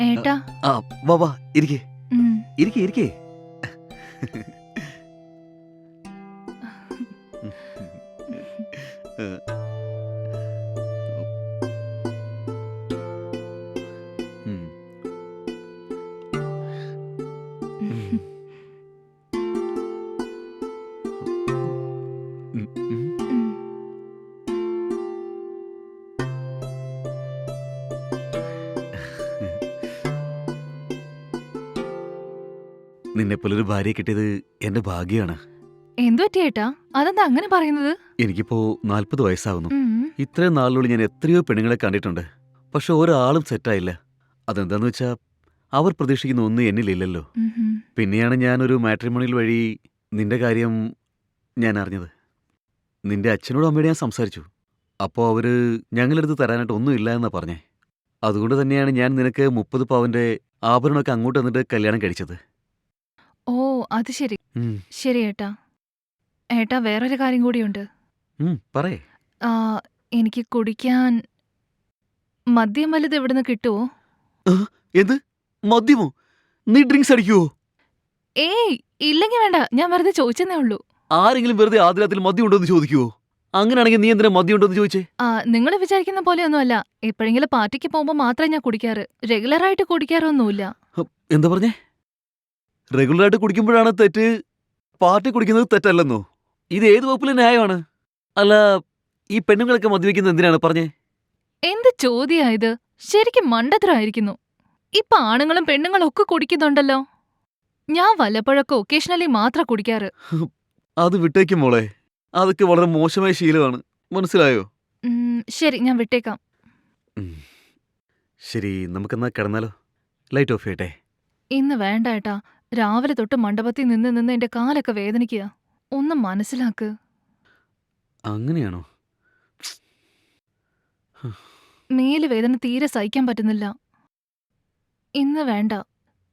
ഏട്ടാ ആ വാ വാ ഇരിക്കേ. ഇരിക്കേ ഇരിക്കേ ഉം. നിന്നെപ്പോലൊരു ഭാര്യ കിട്ടിയത് എന്റെ ഭാഗ്യമാണ് എന്തു പറ്റിയേട്ടാ അതെന്താ അങ്ങനെ പറയുന്നത്? എനിക്കിപ്പോ നാൽപ്പത് വയസ്സാവുന്നു. ഇത്രയും നാളുകളിൽ ഞാൻ എത്രയോ പെണ്ണുങ്ങളെ കണ്ടിട്ടുണ്ട്. പക്ഷെ ഒരാളും സെറ്റായില്ല. അതെന്താന്ന് വെച്ചാ അവർ പ്രതീക്ഷിക്കുന്ന ഒന്നും എന്നിലില്ലല്ലോ. പിന്നെയാണ് ഞാൻ ഒരു മാട്രിമോണിയിൽ മാട്രിമോണിയൽ വഴി നിന്റെ കാര്യം ഞാൻ അറിഞ്ഞത്. നിന്റെ അച്ഛനോടും അമ്മയോട് ഞാൻ സംസാരിച്ചു. അപ്പോൾ അവർ ഞങ്ങളെടുത്ത് തരാനായിട്ട് ഒന്നും ഇല്ല എന്നാ പറഞ്ഞേ. അതുകൊണ്ട് തന്നെയാണ് ഞാൻ നിനക്ക് മുപ്പത് പവന്റെ ആഭരണമൊക്കെ അങ്ങോട്ട് വന്നിട്ട് കല്യാണം കഴിച്ചത്. ഓ അത് ശരി. ശരി ഏട്ടാ. ഏട്ടാ വേറൊരു കാര്യം കൂടിയുണ്ട്. പറയേ. എനിക്ക് കുടിക്കാൻ മദ്യം വലുത് എവിടുന്ന് കിട്ടുമോ എന്ത്? മദ്യമോ? നീ ഡ്രിങ്ക്സ് അടിക്കുവോ? ഏയ് ഇല്ലെങ്കിൽ വേണ്ട. ഞാൻ വെറുതെ ചോദിച്ചെന്നേ ഉള്ളൂ. ആരെങ്കിലും വെറുതെ ആദ്യത്തിൽ മദ്യം ഉണ്ടോ എന്ന് ചോദിക്കുവോ? അങ്ങനെയാണെങ്കിൽ നീ എന്തിനാ മദ്യം ഉണ്ടോ എന്ന് ചോദിച്ചേ നിങ്ങൾ വിചാരിക്കുന്ന പോലെ പോലെയൊന്നുമല്ല എപ്പോഴെങ്കിലും പാർട്ടിക്ക് പോകുമ്പോൾ മാത്രമേ ഞാൻ കുടിക്കാറ്. റെഗുലർ ആയിട്ട് കുടിക്കാറൊന്നുമില്ല എന്താ പറഞ്ഞേ? റെഗുലറായിട്ട് കുടിക്കുമ്പോഴാണ് തെറ്റ്? പാർട്ടി കുടിക്കുന്നത് തെറ്റല്ലെന്നോ? ഇത് ഏത് വകുപ്പിലെ ന്യായമാണ്? അല്ല ഈ പെണ്ണുങ്ങളൊക്കെ മദ്യപിക്കുന്നത് എന്തിനാണ് പറഞ്ഞേ? എന്ത് ചോദ്യമായത് ശരിക്കും മണ്ടത്തരായിരിക്കുന്നു. ഇപ്പൊ ആണുങ്ങളും പെണ്ണുങ്ങളും ഒക്കെ കുടിക്കുന്നുണ്ടല്ലോ. ഞാൻ വല്ലപ്പോഴൊക്കെ ഒക്കേഷണലി മാത്രം കുടിക്കാറ്. അത് വിട്ടേക്കും മോളെ. അതൊക്കെ വളരെ മോശമായ ശീലമാണ്. മനസ്സിലായോ? ഉം, ശരി ഞാൻ വിട്ടേക്കാം. ശരി നമുക്കെന്നാ കിടന്നാലോ? ലൈറ്റ് ഓഫ് ചെയ്യട്ടെ. ഇന്ന് വേണ്ട ഏട്ടാ. രാവിലെ തൊട്ട് മണ്ഡപത്തിൽ നിന്ന് നിന്ന് എന്റെ കാലൊക്കെ വേദനിക്കുക. ഒന്ന് മനസ്സിലാക്ക്. അങ്ങനെയാണോ? മേൽ വേദന തീരെ സഹിക്കാൻ പറ്റുന്നില്ല. ഇന്ന് വേണ്ട.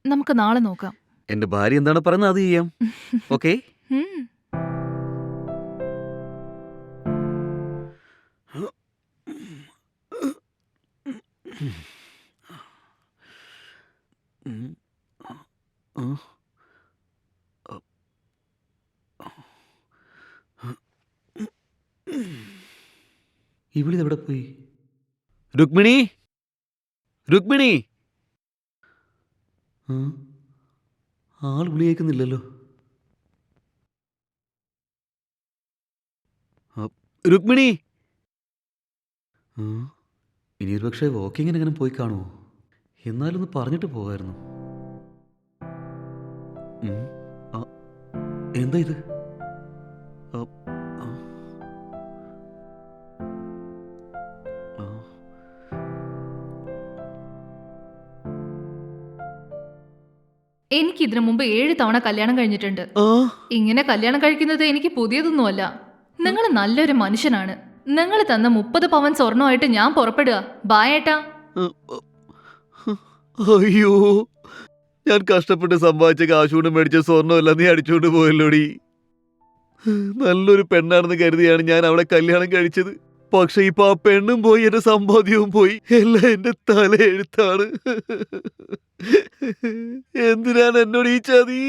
നമുക്ക് നാളെ നോക്കാം. എന്റെ ഭാര്യ എന്താണ് പറയുന്നത്? അത് ചെയ്യാം. ഓക്കെ? ഉം. ഇവിളിതെവിടെ പോയി? രുക്മിണി? രുക്മിണി? ആൾ വിളിയേക്കുന്നില്ലല്ലോ രുക്മിണി? ഇനി ഒരു പക്ഷേ വാക്കിങ്ങിനെങ്ങനെ പോയി കാണുമോ എന്നാലൊന്ന് പറഞ്ഞിട്ട് പോകായിരുന്നു. എന്താ ഇത്. എനിക്ക് ഇതിനു മുമ്പ് ഏഴ് തവണ കല്യാണം കഴിഞ്ഞിട്ടുണ്ട്. ഇങ്ങനെ കല്യാണം കഴിക്കുന്നത് എനിക്ക് പുതിയതൊന്നുമല്ല. നിങ്ങൾ നല്ലൊരു മനുഷ്യനാണ്. നിങ്ങൾ തന്ന മുപ്പത് പവൻ സ്വർണമായിട്ട് ഞാൻ പുറപ്പെടുക. ബായേട്ടാ. അയ്യോ. ഞാൻ കഷ്ടപ്പെട്ട് സമ്പാദിച്ച കാശുകൊണ്ട് മേടിച്ച സ്വർണമല്ല നീ അടിച്ചുകൊണ്ട് പോയല്ലോടി. നല്ലൊരു പെണ്ണാണെന്ന് കരുതിയാണ് ഞാൻ അവളെ കല്യാണം കഴിച്ചത്. പക്ഷെ ഇപ്പൊ ആ പെണ്ണും പോയി എന്റെ സമ്പാദ്യവും പോയി. എല്ലാം എന്റെ തല എഴുത്താണ് എന്തിനാണ് എന്നോട് ഈ ചതി?